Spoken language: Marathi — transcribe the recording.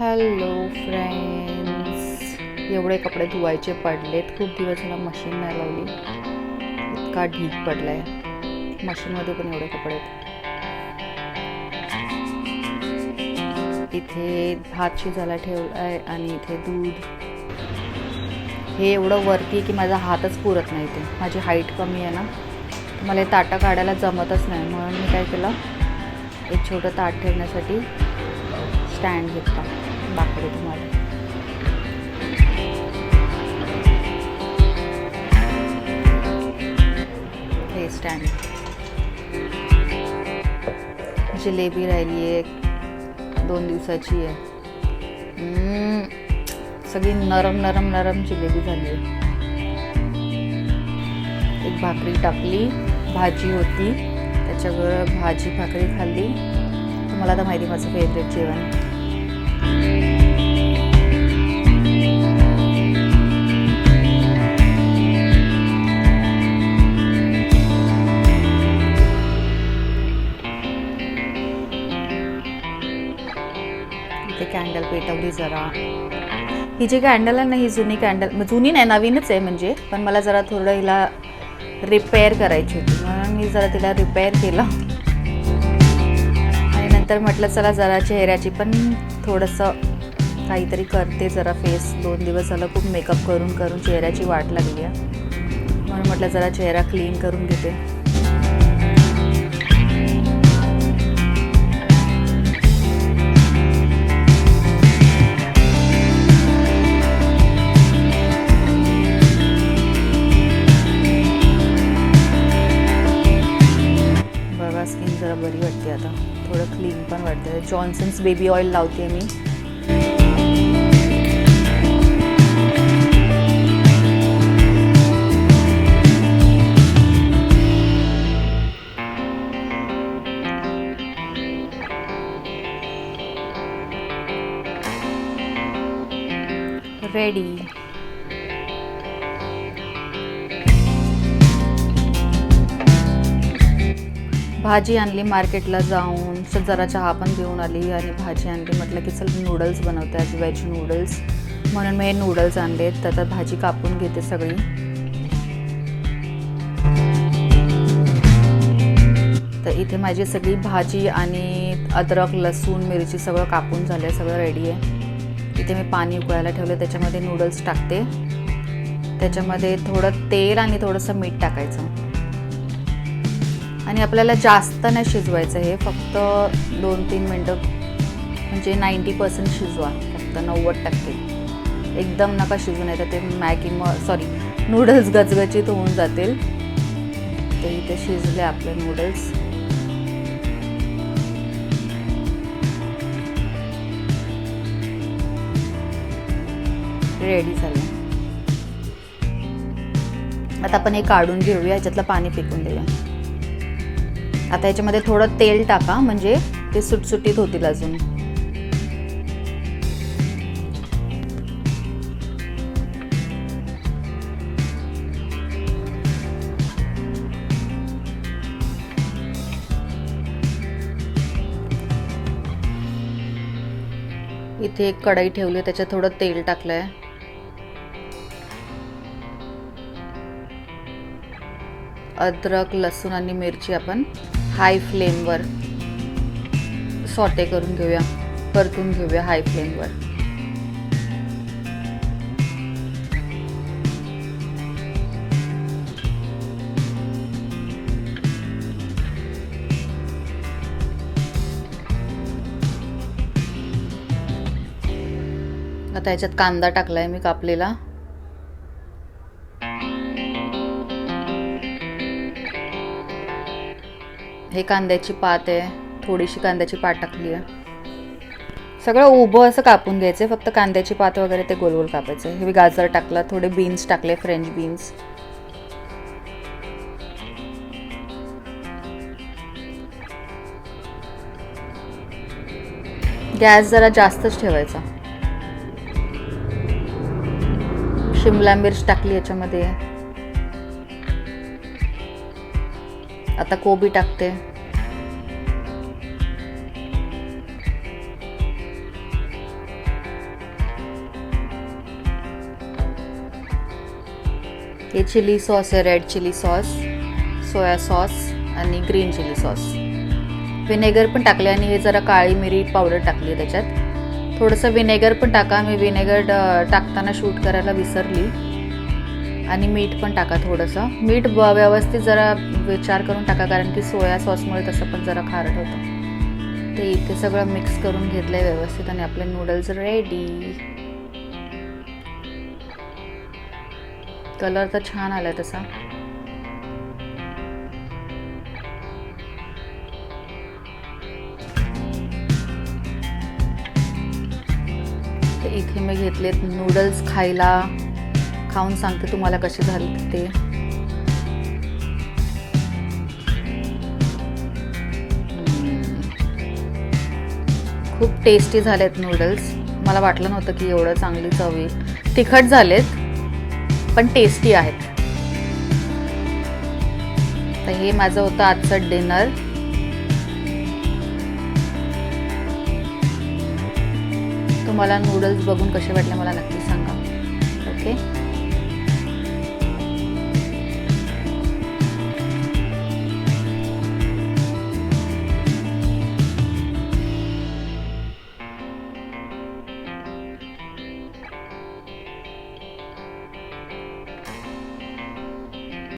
हॅलो फ्रेंड्स एवढे कपडे धुवायचे पडलेत. खूप दिवस झाला मशीन नाही लावली. इतका ढीक आहे मशीनमध्ये पण एवढे कपडे आहेत. इथे भात शिजायला ठेवला आहे आणि इथे दूध. हे एवढं वरती की माझा हातच पुरत नाही ते माझी हाईट कमी आहे ना. मला हे ताटं काढायला जमतच नाही. म्हणून मी काय केलं? एक छोटं ताट ठेवण्यासाठी स्टँड घेतला. दाखवते तुम्हाला. हे स्टँड जिलेबी राहिली आहे दोन दिवसाची आहे. सगळी नरम नरम नरम जिलेबी झाली. एक भाकरी टाकली भाजी होती. त्याच्यावर भाजी भाकरी खाल्ली. तुम्हाला तर माहिती माझं फेवरेट जेवण. ते कॅन्डल पेटवली जरा. ही जी कॅन्डल आहे ना ही जुनी कॅन्डल जुनी नाही नवीनच आहे म्हणजे पण मला जरा थोडं हिला रिपेअर करायची होती. म्हणून मी जरा तिला रिपेअर केलं. नंतर म्हटलं चला जरा चेहऱ्याची पण थोडंसं काहीतरी करते जरा फेस दोन दिवस झालं खूप मेकअप करून करून चेहऱ्याची वाट लागली आहे. म्हणून म्हटलं जरा चेहरा क्लीन करून घेते. वाटते. जॉन्सन्स बेबी ऑइल लावते मी. रेडी भाजी आणली मार्केटला जाऊन. स- जरा चहा पण घेऊन आली आणि भाजी आणली. म्हटलं की चल नूडल्स बनवते आज व्हेज नूडल्स म्हणून मी हे नूडल्स आणले. तर भाजी कापून घेते सगळी. तर इथे माझी सगळी भाजी आणि अद्रक लसूण मिरची सगळं कापून झालं सगळं रेडी आहे. इथे मी पाणी उकळायला ठेवलं त्याच्यामध्ये नूडल्स टाकते. त्याच्यामध्ये थोडं तेल आणि थोडंसं मीठ टाकायचं. आणि आपल्याला जास्त नाही शिजवायचं हे फक्त दोन तीन मिनटं म्हणजे नाईंटी पर्सेंट शिजवा फक्त नव्वद टक्के. एकदम नका शिजून येतं ते मॅगी म सॉरी नूडल्स गचगचीत होऊन जातील. ते इथे शिजले आपले नूडल्स. रेडी झाले. आता आपण हे काढून घेऊया याच्यातलं पाणी फेकून देऊया. आता याच्यामध्ये थोडं तेल टाका म्हणजे ते सुटसुटीत होतील अजून. इथे एक कढई ठेवली त्याच्यात थोडं तेल टाकलंय. अद्रक लसूण आणि मिरची आपण हाय फ्लेमवर सॉटे करून घेऊया. परतून घेऊया हाय फ्लेमवर आता याच्यात कांदा टाकला आहे मी कापलेला. हे कांद्याची पात आहे थोडीशी कांद्याची पात टाकली आहे. सगळं उभं असं कापून घ्यायचं फक्त कांद्याची पात वगैरे ते गोल गोल कापायचं हे मी गाजर टाकलं थोडे बीन्स टाकले फ्रेंच बीन्स गॅस जरा जास्तच ठेवायचा. शिमला मिर्च टाकली याच्यामध्ये. आता कोबी टाकते. हे चिली सॉस आहे red chilli sauce soya sauce आणि ग्रीन चिली सॉस. विनेगर पण टाकले आणि हे जरा काळी मिरी पावडर टाकली त्याच्यात. थोडंसं विनेगर पण टाका. मी विनेगर टाकताना शूट करायला विसरली. आणि मीठ पण टाका थोडंसं. मीठ ब- व्यवस्थित जरा विचार करून टाका कारण की सोया सॉसमुळे तसं पण जरा खारट होतं. ते इथे सगळं मिक्स करून घेतलं आहे व्यवस्थित आणि आपले नूडल्स रेडी कलर तर छान आलाय तसा. इथे मी घेतलेत नूडल्स खायला. खाऊन सांगते तुम्हाला कसे झाले ते. खूप टेस्टी झालेत नूडल्स मला वाटलं नव्हतं की एवढं चांगली चव येईल. तिखट झालेत पण टेस्टी आहेत. तर हे माझं होतं आजचं डिनर तुम्हाला नूडल्स बघून कसे वाटले मला नक्की सांगा. ओके